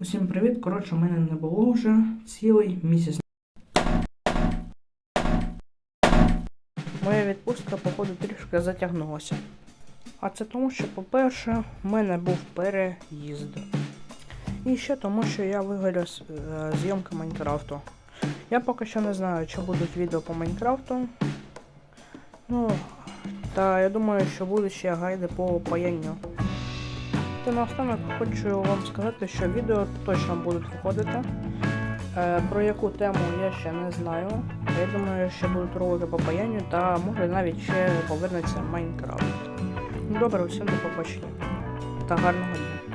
Усім привіт! Коротше, у мене не було вже цілий місяць. Моя відпустка, походу, трішки затягнулася. А це тому, що, по-перше, в мене був переїзд. І ще тому, що я вигорів з е, зйомки Майнкрафту. Я поки що не знаю, чи будуть відео по Майнкрафту. Ну, та я думаю, що будуть ще гайди по паянню. Та наостанок хочу вам сказати, що відео точно будуть виходити. Е, про яку тему я ще не знаю. Я думаю, що будуть ролики по паянню та може навіть ще повернеться Майнкрафт. Добре, усім до побачення та гарного дня.